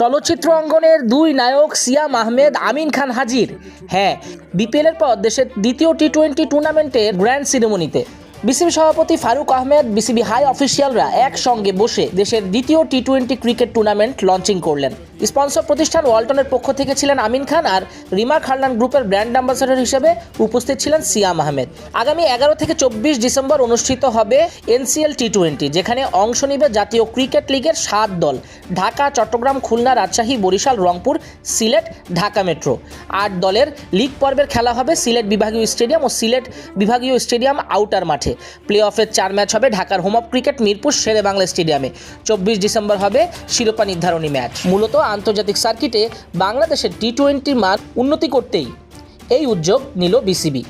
চলচ্চিত্র অঙ্গনের দুই নায়ক সিয়াম আহমেদ, আমিন খান হাজির। হ্যাঁ বিপিএলের পর দেশের দ্বিতীয় টি টোয়েন্টি টুর্নামেন্টের গ্র্যান্ড সিরেমনিতে বিসিবি সভাপতি ফারুক আহমেদ, বিসিবি হাই অফিসিয়ালরা একসঙ্গে বসে দেশের দ্বিতীয় T twenty cricket tournament launching করলেন। স্পন্সর প্রতিষ্ঠান ওয়ালটনের পক্ষ থেকে ছিলেন আমিন খান আর রিমা খারলান গ্রুপের ব্র্যান্ড অ্যাম্বাসাডর হিসেবে উপস্থিত ছিলেন সিয়াম আহমেদ। আগামী এগারো থেকে চব্বিশ ডিসেম্বর অনুষ্ঠিত হবে এনসিএল টি টোয়েন্টি যেখানে অংশ নেবে জাতীয় ক্রিকেট লিগের সাত দল, ঢাকা, চট্টগ্রাম, খুলনা, রাজশাহী, বরিশাল, রংপুর, সিলেট, ঢাকা মেট্রো। আট দলের লিগ পর্বের খেলা হবে সিলেট বিভাগীয় স্টেডিয়াম ও সিলেট বিভাগীয় স্টেডিয়াম আউটার মাঠে। প্লে অফের চার ম্যাচ হবে ঢাকার home of cricket Mirpur Shere Bangla স্টেডিয়ামে চব্বিশ ডিসেম্বর হবে শিরোপা নির্ধারণী ম্যাচ মূলত আন্তর্জাতিক সার্কিটে বাংলাদেশের টি টোয়েন্টির মান উন্নতি করতেই এই উদ্যোগ নিল বিসিবি